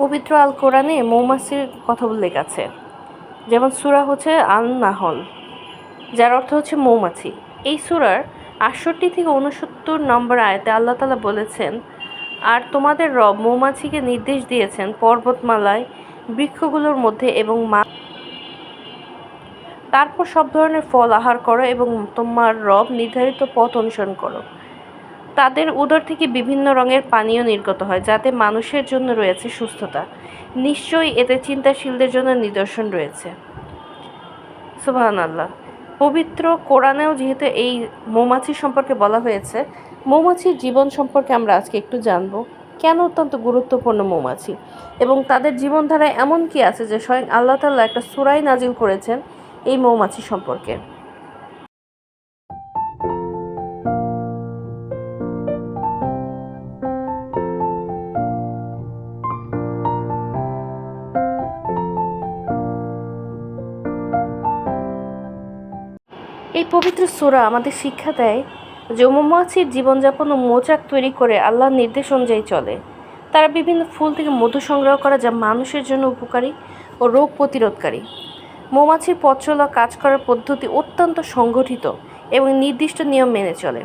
পবিত্র আল কোরআনে মৌমাছির কথা উল্লেখ আছে, যেমন সুরা হচ্ছে আল নাহল যার অর্থ হচ্ছে মৌমাছি। এই সূরার আটষট্টি থেকে উনসত্তর নম্বর আয়তে আল্লাহ তালা বলেছেন, আর তোমাদের রব মৌমাছিকে নির্দেশ দিয়েছেন পর্বতমালায়, বৃক্ষগুলোর মধ্যে এবং মা তারপর সব ধরনের ফল আহার করো এবং তোমার রব নির্ধারিত পথ অনুসরণ করো। তাদের উদর থেকে বিভিন্ন রঙের পানীয় নির্গত হয়, যাতে মানুষের জন্য রয়েছে সুস্থতা। নিশ্চয়ই এতে চিন্তাশীলদের জন্য নিদর্শন রয়েছে। সুবাহান আল্লাহ পবিত্র কোরআনেও যেহেতু এই মৌমাছি সম্পর্কে বলা হয়েছে, মৌমাছির জীবন সম্পর্কে আমরা আজকে একটু জানব, কেন অত্যন্ত গুরুত্বপূর্ণ মৌমাছি? এবং তাদের জীবনধারায় এমন কি আছে যে স্বয়ং আল্লাহ তাল্লাহ একটা সুরাই নাজিল করেছেন এই মৌমাছি সম্পর্কে? এই পবিত্র সূরা আমাদের শিক্ষা দেয় যে মৌমাছির জীবনযাপন ও মৌচাক তৈরি করে আল্লাহর নির্দেশ অনুযায়ী চলে। তারা বিভিন্ন ফুল থেকে মধু সংগ্রহ করে যা মানুষের জন্য উপকারী ও রোগ প্রতিরোধকারী। মৌমাছির পথ চলা কাজ করার পদ্ধতি অত্যন্ত সংগঠিত এবং নির্দিষ্ট নিয়ম মেনে চলে।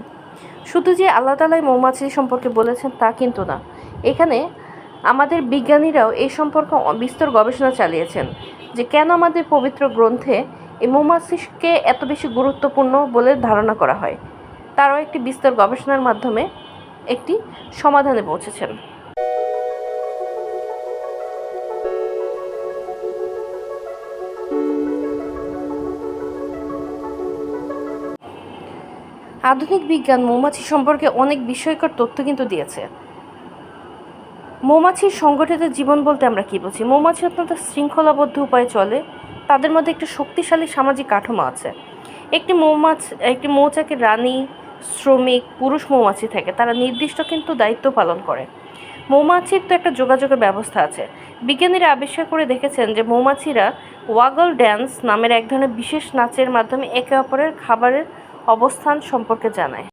শুধু যে আল্লাহ তালাই মৌমাছি সম্পর্কে বলেছেন তা কিন্তু না। এখানে আমাদের বিজ্ঞানীরাও এই সম্পর্কে বিস্তর গবেষণা চালিয়েছেন যে কেন আমাদের পবিত্র গ্রন্থে এই মৌমাছিকে এত বেশি গুরুত্বপূর্ণ বলে ধারণা করা হয়। তারাও একটি বিস্তর গবেষণার মাধ্যমে একটি সমাধানে পৌঁছেছেন। আধুনিক বিজ্ঞান মৌমাছি সম্পর্কে অনেক বিষয়কর তথ্য কিন্তু দিয়েছে। মৌমাছির সংগঠিত জীবন বলতে আমরা কী বুঝি? মৌমাছি অত্যন্ত শৃঙ্খলাবদ্ধ উপায়ে চলে। তাদের মধ্যে একটি শক্তিশালী সামাজিক কাঠামো আছে। একটি মৌমাছ, একটি মৌচাকের রানী, শ্রমিক, পুরুষ মৌমাছি থাকে, তারা নির্দিষ্ট কিন্তু দায়িত্ব পালন করে। মৌমাছির তো একটা যোগাযোগের ব্যবস্থা আছে। বিজ্ঞানীরা আবিষ্কার করে দেখেছেন যে মৌমাছিরা ওয়াগল ড্যান্স নামের এক ধরনের বিশেষ নাচের মাধ্যমে একে অপরের খাবারের অবস্থান সম্পর্কে জানায়।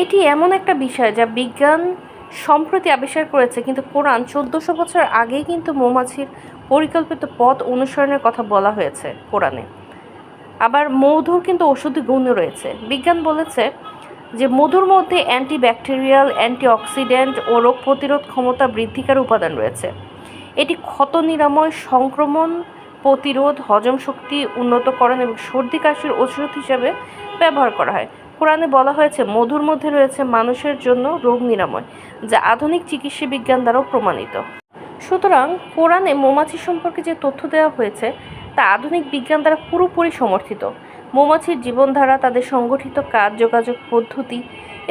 এটি এমন একটা বিষয় যা বিজ্ঞান সম্প্রতি আবিষ্কার করেছে, কিন্তু কোরআন চোদ্দোশো বছর আগেই কিন্তু মৌমাছির পরিকল্পিত পথ অনুসরণের কথা বলা হয়েছে কোরআনে। আবার মধুর কিন্তু ওষুধি গুণও রয়েছে। বিজ্ঞান বলেছে যে মধুর মধ্যে অ্যান্টি অ্যান্টিব্যাকটেরিয়াল, অ্যান্টিঅক্সিডেন্ট ও রোগ প্রতিরোধ ক্ষমতা বৃদ্ধিকার উপাদান রয়েছে। এটি ক্ষত নিরাময়, সংক্রমণ, প্রতিরোধ, হজম শক্তি উন্নতকরণ এবং সর্দি কাশির ওষুধ হিসাবে ব্যবহার করা হয়। কোরআনে বলা হয়েছে, মধুর মধ্যে রয়েছে মানুষের জন্য রোগ নিরাময়, যা আধুনিক চিকিৎসা বিজ্ঞান দ্বারাও প্রমাণিত। সুতরাং কোরআনে মৌমাছি সম্পর্কে যে তথ্য দেওয়া হয়েছে, তা আধুনিক বিজ্ঞান দ্বারা পুরোপুরি সমর্থিত। মৌমাছির জীবনধারা, তাদের সংগঠিত কাজ, যোগাযোগ পদ্ধতি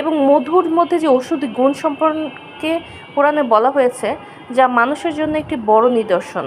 এবং মধুর মধ্যে যে ওষুধ গুণ সম্পর্কে কোরআনে বলা হয়েছে, যা মানুষের জন্য একটি বড় নিদর্শন।